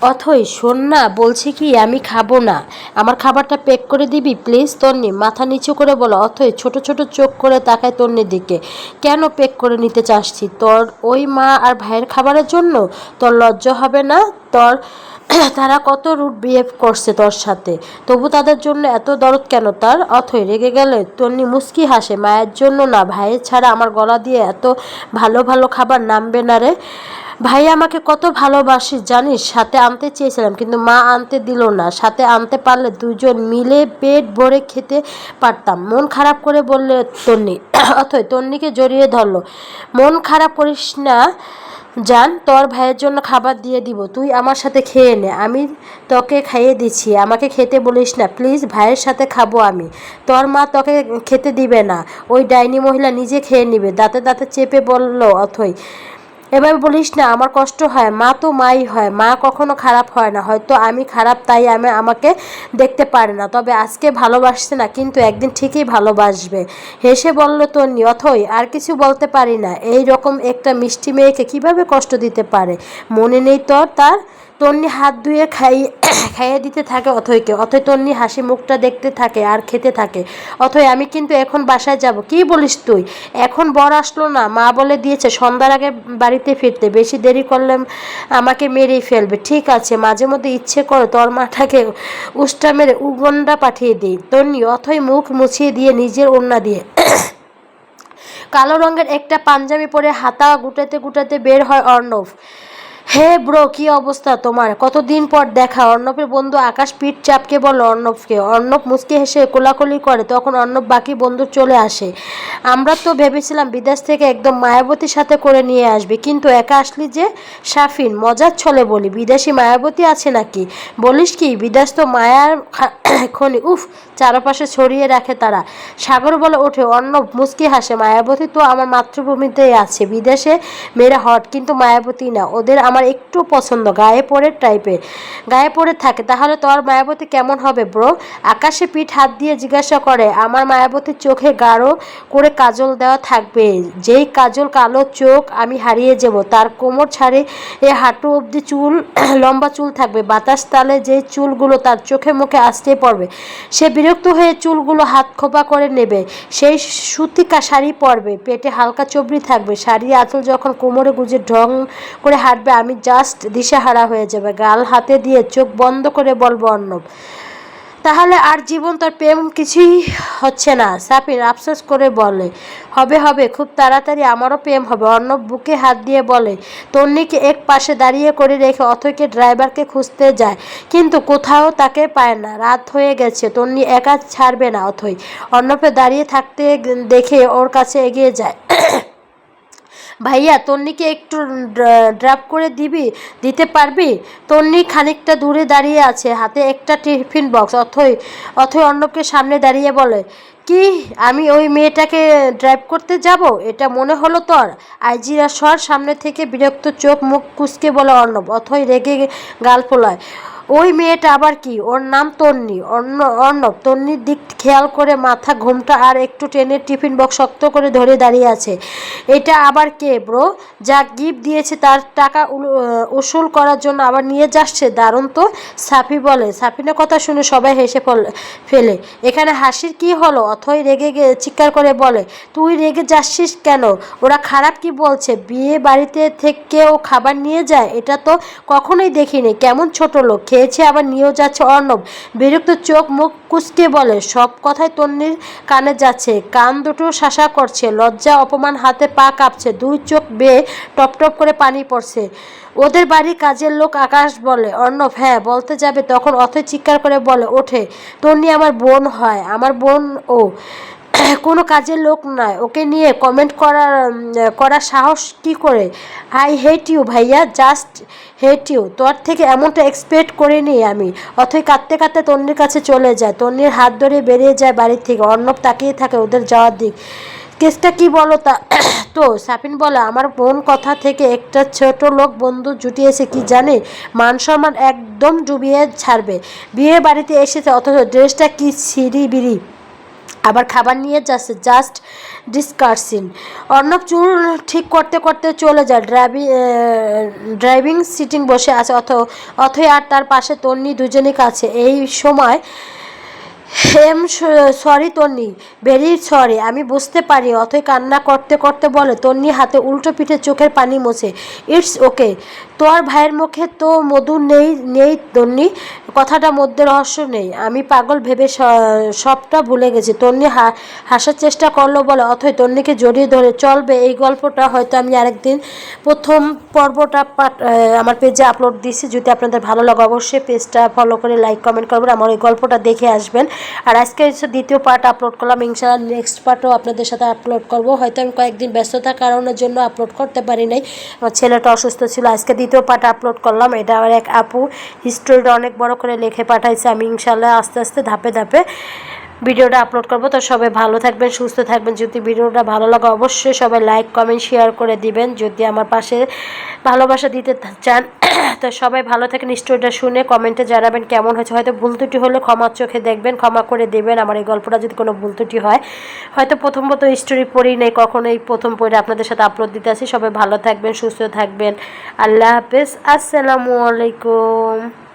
অথই শোন না, বলছি কি, আমি খাব না। আমার খাবারটা প্যাক করে দিবি প্লিজ তন্নি। মাথা নিচু করে বলো, অথই ছোট ছোট চোখ করে তাকায় তন্নির দিকে। কেন প্যাক করে নিতে চাচ্ছি তোর ওই মা আর ভাইয়ের খাবারের জন্য? তোর লজ্জা হবে না? তোর তারা কত রুট বিহেভ করছে তোর সাথে। তবু তাদের জন্য এত দরদ কেন তার? অথই রেগে গেলে, তন্নি মুস্কি হাসে, মায়ের জন্য না, ভাইয়ের ছাড়া আমার গলা দিয়ে এত ভালো ভালো খাবার নামবে না রে। ভাই আমাকে কত ভালোবাসি, জানিস? সাথে আনতে চেয়েছিলাম, কিন্তু মা আনতে দিল না। সাথে আনতে পারলে দুজন মিলে পেট ভরে খেতে পারতাম। মন খারাপ করে বললে তন্নি, অথই তন্নিকে জড়িয়ে ধরলো। মন খারাপ করিস না, জান, তোর ভাইয়ের জন্য খাবার দিয়ে দিব। তুই আমার সাথে খেয়ে নে, আমি তোকে খাইয়ে দিচ্ছি। আমাকে খেতে বলিস না, প্লিজ, ভাইয়ের সাথে খাব আমি। তোর মা তোকে খেতে দিবে না। ওই ডাইনি মহিলা নিজে খেয়ে নিবে। দাঁতে দাঁতে চেপে বলল, অথই এভাবে বলিস না, আমার কষ্ট হয়। মা তো মাই হয়, মা কখনো খারাপ হয় না। হয়তো আমি খারাপ, তাই আমি আমাকে দেখতে পারে না। তবে আজকে ভালোবাসছে না, কিন্তু একদিন ঠিকই ভালোবাসবে। হেসে বলল, তন্নি, অথই আর কিছু বলতে পারি না। এই রকম একটা মিষ্টি মেয়েকে কীভাবে কষ্ট দিতে পারে? মনে নেই তো তার? তন্নি হাত ধুয়ে খাই, খাইয়ে দিতে থাকে অথইকে। অথয় তন্নি হাসি মুখটা দেখতে থাকে আর খেতে থাকে। অথয় আমি কিন্তু এখন বাসায় যাব। কি বলিস তুই? এখন বর আসলো না। মা বলে দিয়েছে সন্ধ্যার আগে বাড়িতে ফিরতে। বেশি দেরি করলে আমাকে মেরেই ফেলবে। ঠিক আছে, মাঝে মধ্যে ইচ্ছে করে তোর মাটাকে উষ্টা মেরে উগন্ডা পাঠিয়ে দিই। তন্নি অথয় মুখ মুছিয়ে দিয়ে নিজের ওড়না দিয়ে কালো রঙের একটা পাঞ্জাবি পরে হাতা গুটাতে গুটাতে বের হয় অর্ণব। হে ব্রো, কি অবস্থা তোমার? কতদিন পর দেখা? অর্ণবের বন্ধু আকাশ পিঠ চাপকে বলো, অর্ণবকে। অর্ণব মুচকে হেসে কোলাকুলি করে, তখন অর্ণব বাকি বন্ধু চলে আসে। আমরা তো ভেবেছিলাম বিদেশ থেকে একদম মায়াবতীর সাথে করে নিয়ে আসবে, কিন্তু একা আসলি যে? সাফিন, মজার ছলে বলি, বিদেশি মায়াবতী আছে নাকি? বলিস কি, বিদেশ তো মায়ার খনি উফ, চারপাশে ছড়িয়ে রাখে তারা। সাগর বলে ওঠে অন্য মুচকি হাসে, মায়াবতী তো আমার মাতৃভূমিতেই আছে। বিদেশে মেয়েরা হট, কিন্তু মায়াবতী না। ওদের আমার একটু পছন্দ, গায়ে পড়ে টাইপের গায়ে পড়ে থাকে, তাহলে তোর মায়াবতী কেমন হবে ব্রো আকাশে পিঠ হাত দিয়ে জিজ্ঞাসা করে, আমার মায়াবতীর চোখে গাঢ় করে কাজল দেওয়া থাকবে। যেই কাজল কালো চোখ আমি হারিয়ে যাব, তার কোমর ছাড়ে এ হাঁটু অবধি চুল, লম্বা চুল থাকবে। বাতাস তালে যে চুলগুলো তার চোখে মুখে আসতে পড়বে। সে বিরক্ত হয়ে চুলগুলো হাত খোপা করে নেবে। সেই সুতিকা শাড়ি পরবে। পেটে হালকা চবড়ি থাকবে। শাড়ি আঁচল যখন কোমরে গুজে ঢং করে হাঁটবে, আমি জাস্ট দিশেহারা হয়ে যাবে। গাল হাতে দিয়ে চোখ বন্ধ করে বলব, অর্ণব। তাহলে আর জীবন তোর প্রেম কিছুই হচ্ছে না। সাপিন আফসোস করে বলে, হবে হবে, খুব তাড়াতাড়ি আমারও প্রেম হবে। অর্ণব বুকে হাত দিয়ে বলে, তন্নিকে এক পাশে দাঁড়িয়ে করে রেখে অথৈকে ড্রাইভারকে খুঁজতে যায়, কিন্তু কোথাও তাকে পায় না। রাত হয়ে গেছে, তন্নি একা ছাড়বে না অথৈ অর্ণবে দাঁড়িয়ে থাকতে দেখে ওর কাছে এগিয়ে যায়। ভাইয়া, তন্নিকে একটু ড্রাপ করে দিবি? দিতে পারবি? তন্নি খানিকটা দূরে দাঁড়িয়ে আছে, হাতে একটা টিফিন বক্স, অথই অথই অর্ণবকে সামনে দাঁড়িয়ে বলে, কি, আমি ওই মেয়েটাকে ড্রাইভ করতে যাব? এটা মনে হলো তোর? আইজিরা সর সামনে থেকে বিরক্ত চোখ মুখ কুচকে বলে অর্ণব, অথই রেগে গাল ফোলায় ওই মেয়েটা আবার কি? ওর নাম তন্নি। অর্ণ অর্ণব, তন্নির দিক খেয়াল করে মাথা ঘুমটা আর একটু টেনে টিফিন বক্স শক্ত করে ধরে দাঁড়িয়ে আছে। এটা আবার কে ব্রো? যা গিফট দিয়েছে তার টাকা উসুল করার জন্য আবার নিয়ে যাচ্ছে? দারুণ তো। সাফি বলে, সাফিনের কথা শুনে সবাই হেসে ফল- এখানে হাসির কি হলো? অথই রেগে চিৎকার করে বলে, তুই রেগে যাচ্ছিস কেন? ওরা খারাপ কি বলছে? বিয়ে বাড়িতে থেকে থেকেও খাবার নিয়ে যায়? এটা তো কখনোই দেখিনি। কেমন ছোট লোক? খেয়েছে আবার নিয়েও যাচ্ছে অর্ণব। বিরক্ত চোখ মুখ কুচকে বলে, সব কথাই তন্নির কানে যাচ্ছে, কান দুটো শাসা করছে, লজ্জা, অপমান, হাতে পা কাঁপছে, দুই চোখ বেয়ে টপ টপ করে পানি পড়ছে। ওদের বাড়ি কাজের লোক আকাশ বলে, অর্ণব হ্যাঁ বলতে যাবে, তখন অথৈ চিৎকার করে বলে, ওঠে, তন্নি আমার বোন হয়, আমার বোন ও। কোনো কাজের লোক নয় ওকে নিয়ে কমেন্ট করার করার সাহস কি করে? আই হেট ইউ ভাইয়া জাস্ট হেট ইউ তোর থেকে এমনটা এক্সপেক্ট করিনি আমি। অথই কাঁদতে কাঁদতে তন্নির কাছে চলে যায়। তন্নির হাত ধরে বেরিয়ে যায় বাড়ির থেকে। অর্ণব তাকিয়ে থাকে ওদের যাওয়ার দিক। কেসটা কি বলো তা? তো সাপিন বলে, আমার বোন কথা থেকে একটা ছোট লোক বন্ধু জুটিয়েছে কি জানে? মান সম্মান একদম ডুবিয়ে ছাড়বে। বিয়ে বাড়িতে এসেছে, অথচ ড্রেসটা কি ছিঁড়ি বিড়ি আবার খাবার নিয়ে যাচ্ছে জাস্ট ডিসকারসিন অর্ণব চুল ঠিক করতে করতে চলে যায় ড্রাইভিং ড্রাইভিং সিটিং বসে আছে, অথ, অথই আর তার পাশে তন্নি দুজনই কাছে। এই সময় হেম সরি তন্নি ভেরি সরি আমি বুঝতে পারি, অথই কান্না করতে করতে বলে, তন্নি হাতে উল্টো পিঠে চোখের পানি মোছে ইটস ওকে তোর ভাইয়ের মুখে তো মধু নেই নেই তন্নি, কথাটা মধ্যে রহস্য নেই, আমি পাগল ভেবে সবটা ভুলে গেছি, তন্নি হাসার চেষ্টা করল বলে, অথই তন্নিকে জড়িয়ে ধরে, চলবে, এই গল্পটা হয়তো আমি আরেকদিন, প্রথম পর্বটা আমার পেজে আপলোড দিছি, যদি আপনাদের ভালো লাগে অবশ্যই পেজটা ফলো করে লাইক কমেন্ট করবেন, আমার ওই গল্পটা দেখে আসবেন। আর আজকে দ্বিতীয় পার্ট আপলোড করলাম। ইনশাআল্লাহ নেক্সট পার্টও আপনাদের সাথে আপলোড করব। হয়তো আমি কয়েকদিন ব্যস্ততার কারণের জন্য আপলোড করতে পারি নাই। আমার ছেলেটা অসুস্থ ছিল, আজকে দ্বিতীয় পার্ট আপলোড করলাম। এটা আমার এক আপু। হিস্টোরিটা অনেক বড় করে লিখে পাঠাইছে। আমি ইনশাআল্লাহ আস্তে আস্তে ধাপে ধাপে ভিডিওটা আপলোড করব। তো সবাই ভালো থাকবেন, সুস্থ থাকবেন। যদি ভিডিওটা ভালো লাগে, অবশ্যই সবাই লাইক কমেন্ট শেয়ার করে দিবেন। যদি আমার পাশে ভালোবাসা দিতে চান, তো সবাই ভালো থাকেন। স্টোরিটা শুনে কমেন্টে জানাবেন কেমন হয়েছে। হয়তো ভুল ত্রুটি হলে ক্ষমার চোখে দেখবেন, ক্ষমা করে দেবেন। আমার এই গল্পটা যদি কোনো ভুল ত্রুটি হয়, হয়তো প্রথম প্রথম স্টোরি পড়ি নেই কখনো এই প্রথম পড়ে আপনাদের সাথে আপলোড দিতে আসি। সবাই ভালো থাকবেন, সুস্থ থাকবেন। আল্লাহ হাফেজ। আসসালামু আলাইকুম।